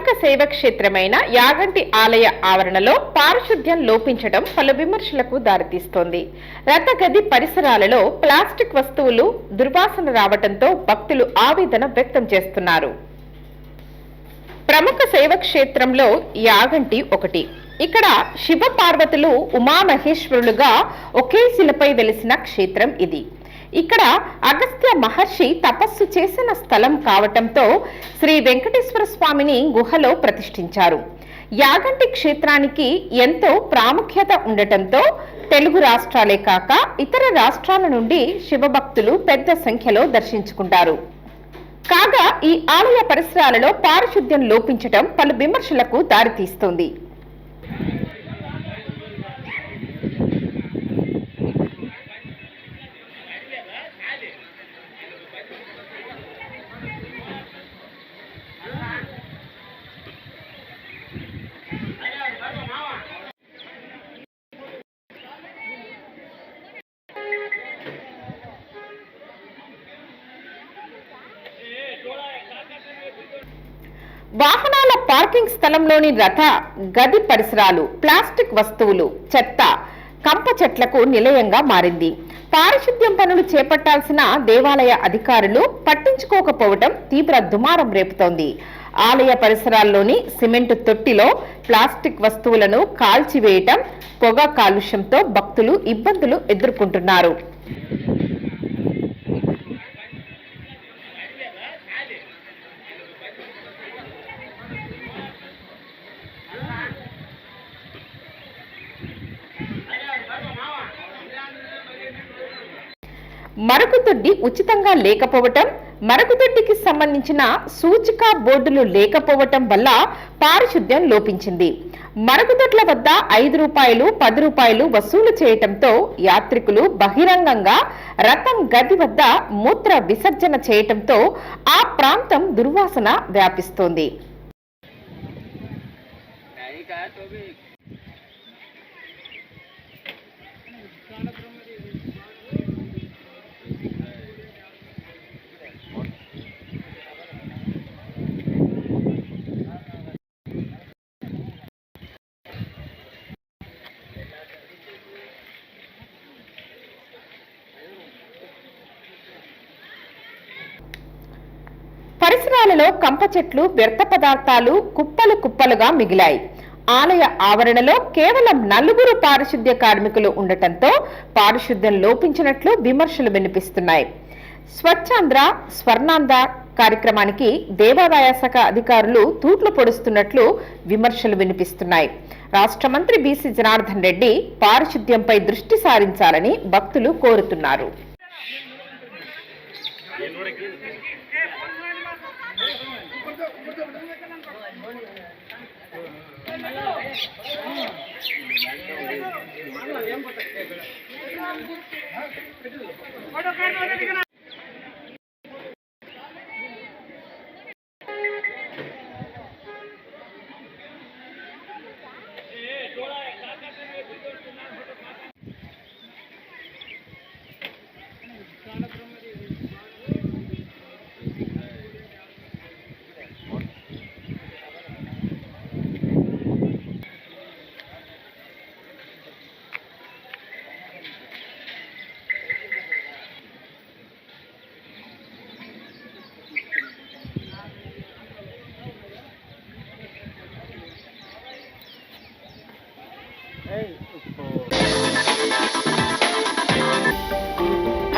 ప్రముఖ శైవ క్షేత్రమైన యాగంటి ఆలయ ఆవరణలో పారిశుద్ధ్యం లోపించడం పలు విమర్శలకు దారితీస్తోంది. రథగది పరిసరాలలో ప్లాస్టిక్ వస్తువులు దుర్వాసన రావడంతో భక్తులు ఆవేదన వ్యక్తం చేస్తున్నారు. ప్రముఖ శైవ క్షేత్రంలో యాగంటి ఒకటి. ఇక్కడ శివ పార్వతులు ఉమామహేశ్వరులుగా ఒకే శిలపై వెలిసిన క్షేత్రం ఇది. ఇక్కడ అగస్త్య మహర్షి తపస్సు చేసిన స్థలం కావటంతో శ్రీ వెంకటేశ్వర స్వామిని గుహలో ప్రతిష్ఠించారు. యాగంటి క్షేత్రానికి ఎంతో ప్రాముఖ్యత ఉండటంతో తెలుగు రాష్ట్రాలే కాక ఇతర రాష్ట్రాల నుండి శివభక్తులు పెద్ద సంఖ్యలో దర్శించుకుంటారు. కాగా ఈ ఆలయ పరిసరాలలో పారిశుద్ధ్యం లోపించటం పలు విమర్శలకు దారితీస్తోంది. వాహనాల పార్కింగ్ స్థలంలోని రథ గది పరిసరాలు ప్లాస్టిక్ వస్తువులు చెత్త కంప చెట్లకు నిలయంగా మారింది. పారిశుద్ధ్యం పనులు చేపట్టాల్సిన దేవాలయ అధికారులు పట్టించుకోకపోవడం తీవ్ర దుమారం రేపుతోంది. ఆలయ పరిసరాల్లోని సిమెంట్ తొట్టిలో ప్లాస్టిక్ వస్తువులను కాల్చివేయటం పొగ కాలుష్యంతో భక్తులు ఇబ్బందులు ఎదుర్కొంటున్నారు. మరుగుదొడ్డి ఉచితంగా లేకపోవటం మరుగుదొడ్డికి సంబంధించిన సూచిక బోర్డులు లేకపోవటం వల్ల పారిశుద్ధ్యం లోపించింది. మరకుదొడ్ల వద్ద ఐదు రూపాయలు పది రూపాయలు వసూలు చేయటంతో యాత్రికులు బహిరంగంగా రథం గది వద్ద మూత్ర విసర్జన చేయటంతో ఆ ప్రాంతం దుర్వాసన వ్యాపిస్తోంది. ఆలయాలలో కంప చెట్లు వ్యర్థ పదార్థాలు కుప్పలు కుప్పలుగా మిగిలాయి. ఆలయ ఆవరణలో కేవలం నలుగురు పారిశుద్ధ్య కార్మికులు ఉండటంతో పారిశుద్ధ్యం లోపించినట్లు విమర్శలు వినిపిస్తున్నాయి. స్వచ్ఛాంధ్ర స్వర్ణాంధ్ర కార్యక్రమానికి దేవాదాయ శాఖ అధికారులు తూట్లు పొడుస్తున్నట్లు విమర్శలు వినిపిస్తున్నాయి. రాష్ట్ర మంత్రి బీసీ జనార్దన్ రెడ్డి పారిశుద్ధ్యంపై దృష్టి సారించాలని భక్తులు కోరుతున్నారు. ほら、どういうことですか?